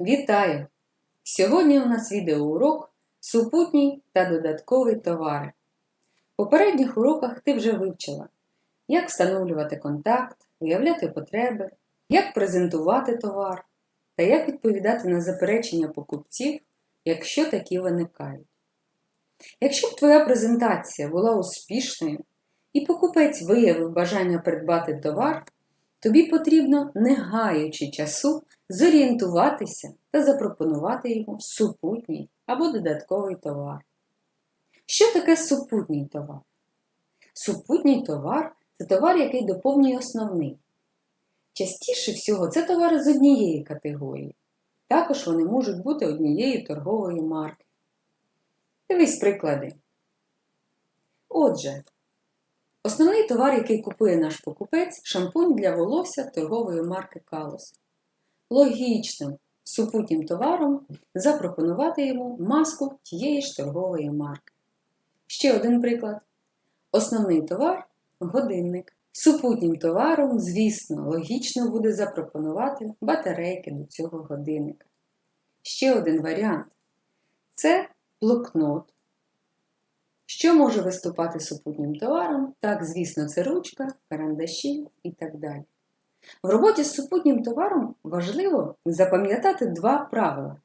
Вітаю! Сьогодні у нас відеоурок супутній та додатковий товари. В попередніх уроках ти вже вивчила, як встановлювати контакт, виявляти потреби, як презентувати товар та як відповідати на заперечення покупців, якщо такі виникають. Якщо б твоя презентація була успішною і покупець виявив бажання придбати товар, тобі потрібно, не гаючи часу, зорієнтуватися та запропонувати йому супутній або додатковий товар. Що таке супутній товар? Супутній товар це товар, який доповнює основний. Частіше всього це товари з однієї категорії. Також вони можуть бути однієї торгової марки. Дивись приклади. Отже, основний товар, який купує наш покупець шампунь для волосся торгової марки Калос. Логічним супутнім товаром запропонувати йому маску тієї ж торгової марки. Ще один приклад. Основний товар годинник. Супутнім товаром, звісно, логічно буде запропонувати батарейки до цього годинника. Ще один варіант це блокнот. Що може виступати супутнім товаром? Так, звісно, це ручка, карандаші і так далі. В роботі з супутнім товаром важливо запам'ятати два правила.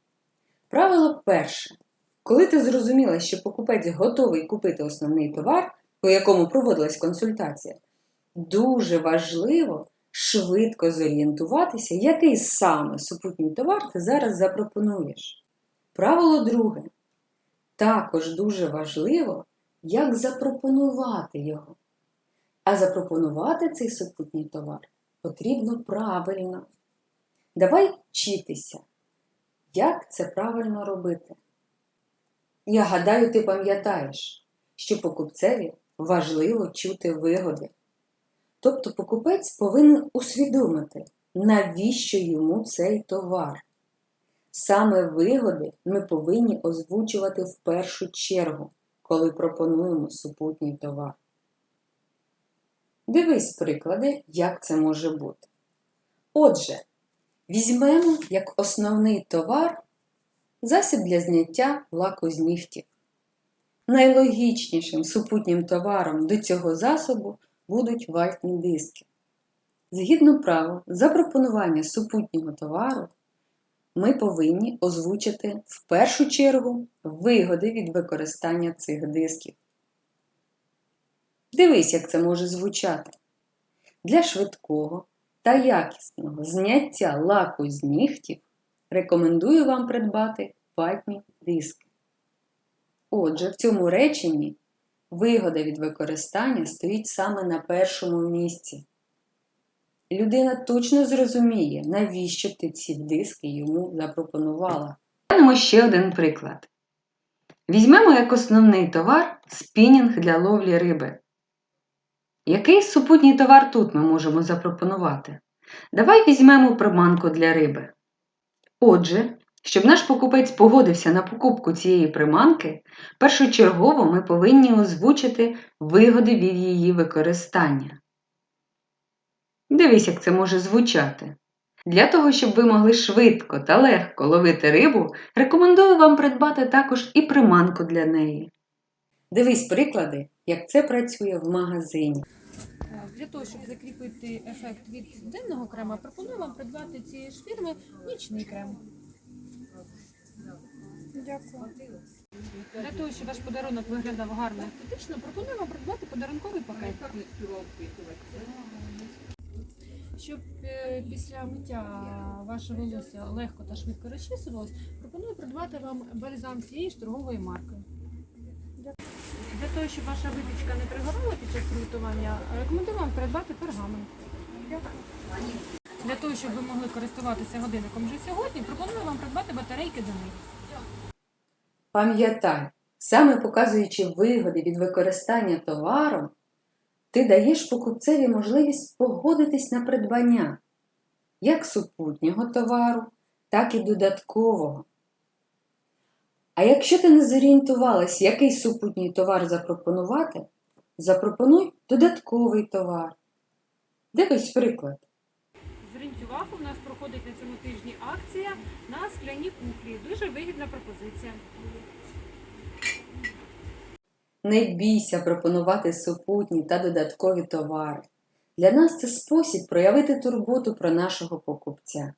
Правило перше. Коли ти зрозуміла, що покупець готовий купити основний товар, по якому проводилась консультація, дуже важливо швидко зорієнтуватися, який саме супутній товар ти зараз запропонуєш. Правило друге. Також дуже важливо, як запропонувати його. А запропонувати цей супутній товар потрібно правильно. Давай вчитися, як це правильно робити. Я гадаю, ти пам'ятаєш, що покупцеві важливо чути вигоди. Тобто покупець повинен усвідомити, навіщо йому цей товар. Саме вигоди ми повинні озвучувати в першу чергу, коли пропонуємо супутній товар. Дивись приклади, як це може бути. Отже, візьмемо як основний товар засіб для зняття лаку з нігтів. Найлогічнішим супутнім товаром до цього засобу будуть вальтні диски. Згідно правил запропонування супутнього товару, ми повинні озвучити в першу чергу вигоди від використання цих дисків. Дивись, як це може звучати. Для швидкого та якісного зняття лаку з нігтів рекомендую вам придбати ватні диски. Отже, в цьому реченні вигода від використання стоїть саме на першому місці. Людина точно зрозуміє, навіщо ти ці диски йому запропонувала. Глянемо ще один приклад. Візьмемо як основний товар спінінг для ловлі риби. Який супутній товар тут ми можемо запропонувати? Давай візьмемо приманку для риби. Отже, щоб наш покупець погодився на покупку цієї приманки, першочергово ми повинні озвучити вигоди від її використання. Дивись, як це може звучати. Для того, щоб ви могли швидко та легко ловити рибу, рекомендую вам придбати також і приманку для неї. Дивись приклади, як це працює в магазині. Для того, щоб закріпити ефект від денного крема, пропоную вам придбати цієї ж фірми нічний крем. Дякую. Для того, щоб ваш подарунок виглядав гарно і естетично, пропоную вам придбати подарунковий пакет. Щоб е, після миття ваше волосся легко та швидко розчісувалось, пропоную придбати вам бальзам цієї ж торгової марки. Для того, щоб ваша випічка не пригорала під час приготування, рекомендую вам придбати пергамент. Для того, щоб ви могли користуватися годинником вже сьогодні, пропоную вам придбати батарейки до них. Пам'ятай, саме показуючи вигоди від використання товару, ти даєш покупцеві можливість погодитись на придбання як супутнього товару, так і додаткового. А якщо ти не зорієнтувалась, який супутній товар запропонувати, запропонуй додатковий товар. Дивись приклад. Увагу, у нас проходить на цьому тижні акція на скляні кухлі. Дуже вигідна пропозиція. Не бійся пропонувати супутні та додаткові товари. Для нас це спосіб проявити турботу про нашого покупця.